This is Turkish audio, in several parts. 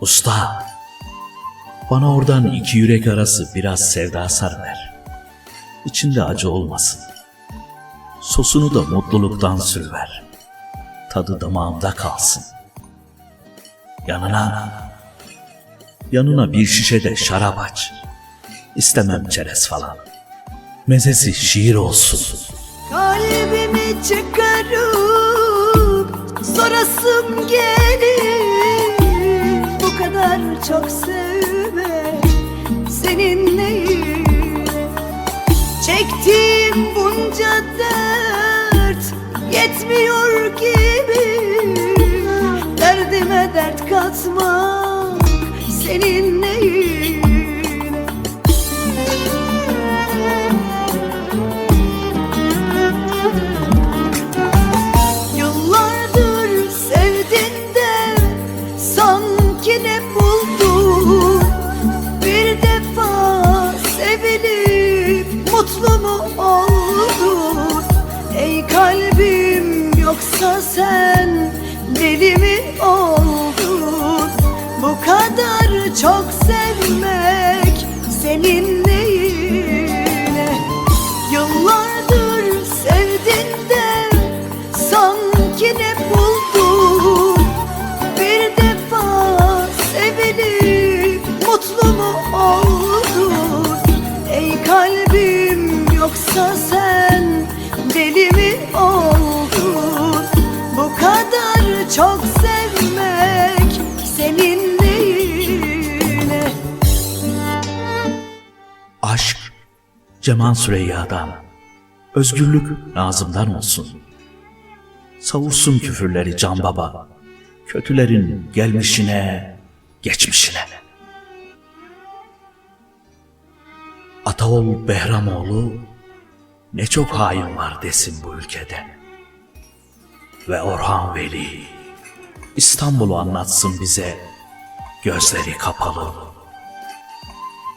Usta, bana oradan iki yürek arası biraz sevda sarıver. İçinde acı olmasın. Sosunu da mutluluktan sürüver. Tadı damağımda kalsın. Yanına, yanına bir şişe de şarap aç. İstemem çerez falan. Mezesi şiir olsun. Kalbimi çıkarıp sorasım gelir kadar çok sevmek senin Çektiğim bunca dert yetmiyor gibi. Derdime dert katmak senin sen deli mi oldun? Bu kadar çok sevmek Cemal Süreyya'dan, özgürlük Nazım'dan olsun. Savursun küfürleri Can Baba, kötülerin gelmişine, geçmişine. Ataol Behramoğlu, ne çok hain var desin bu ülkede. Ve Orhan Veli, İstanbul'u anlatsın bize, gözleri kapalı.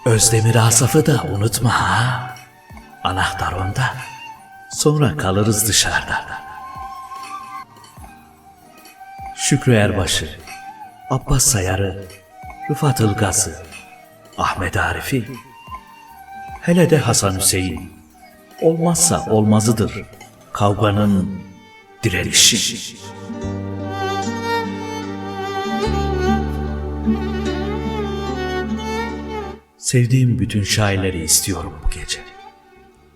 Özdemir Asaf'ı da unutma ha. Anahtar onda. Sonra kalırız dışarıda. Şükrü Erbaşı, Abbas Sayarı, Rıfat Ilgaz'ı, Ahmet Arif'i, hele de Hasan Hüseyin. Olmazsa olmazıdır kavganın direnişi. Sevdiğim bütün şairleri istiyorum bu gece.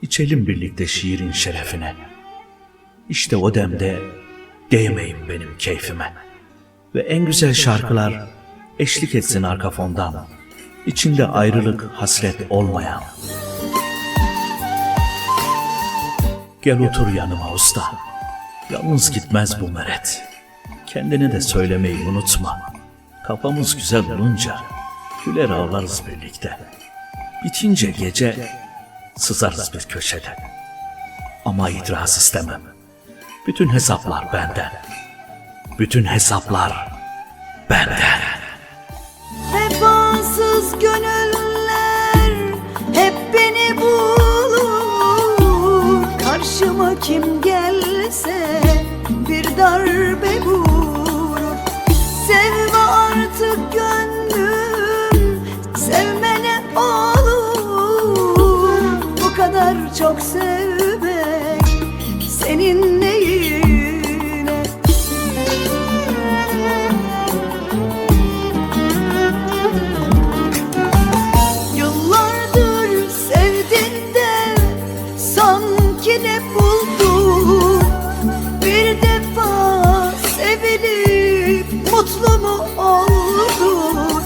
İçelim birlikte şiirin şerefine. İşte o demde değmeyin benim keyfime. Ve en güzel şarkılar eşlik etsin arka fondan. İçinde ayrılık, hasret olmayan. Gel otur yanıma usta. Yalnız gitmez bu meret. Kendine de söylemeyi unutma. Kafamız güzel olunca güler ağlarız birlikte. Bitince gece sızarız bir köşede. Ama itiraz istemem. Bütün hesaplar benden. Bütün hesaplar benden. Vefasız gönüller hep beni bulur Karşıma kim gelse bir darbe vurur çok sevmek senin neyine? Yıllardır sevdin de sanki ne buldun? Bir defa sevilip mutlu mu oldun?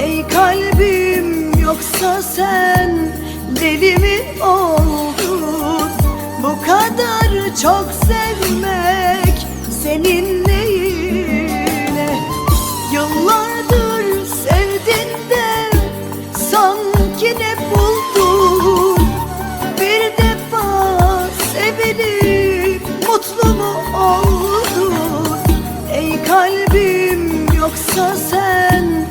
Ey kalbim yoksa sen deli mi oldun? Bu kadar çok sevmek senin neyine? Yıllardır sevdin de sanki ne buldun? Bir defa sevilip mutlu mu oldun? Ey kalbim yoksa sen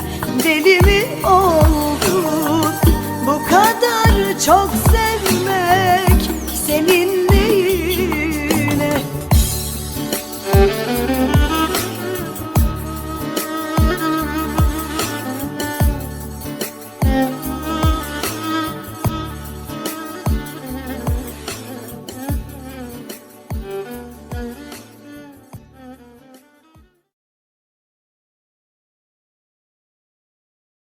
調。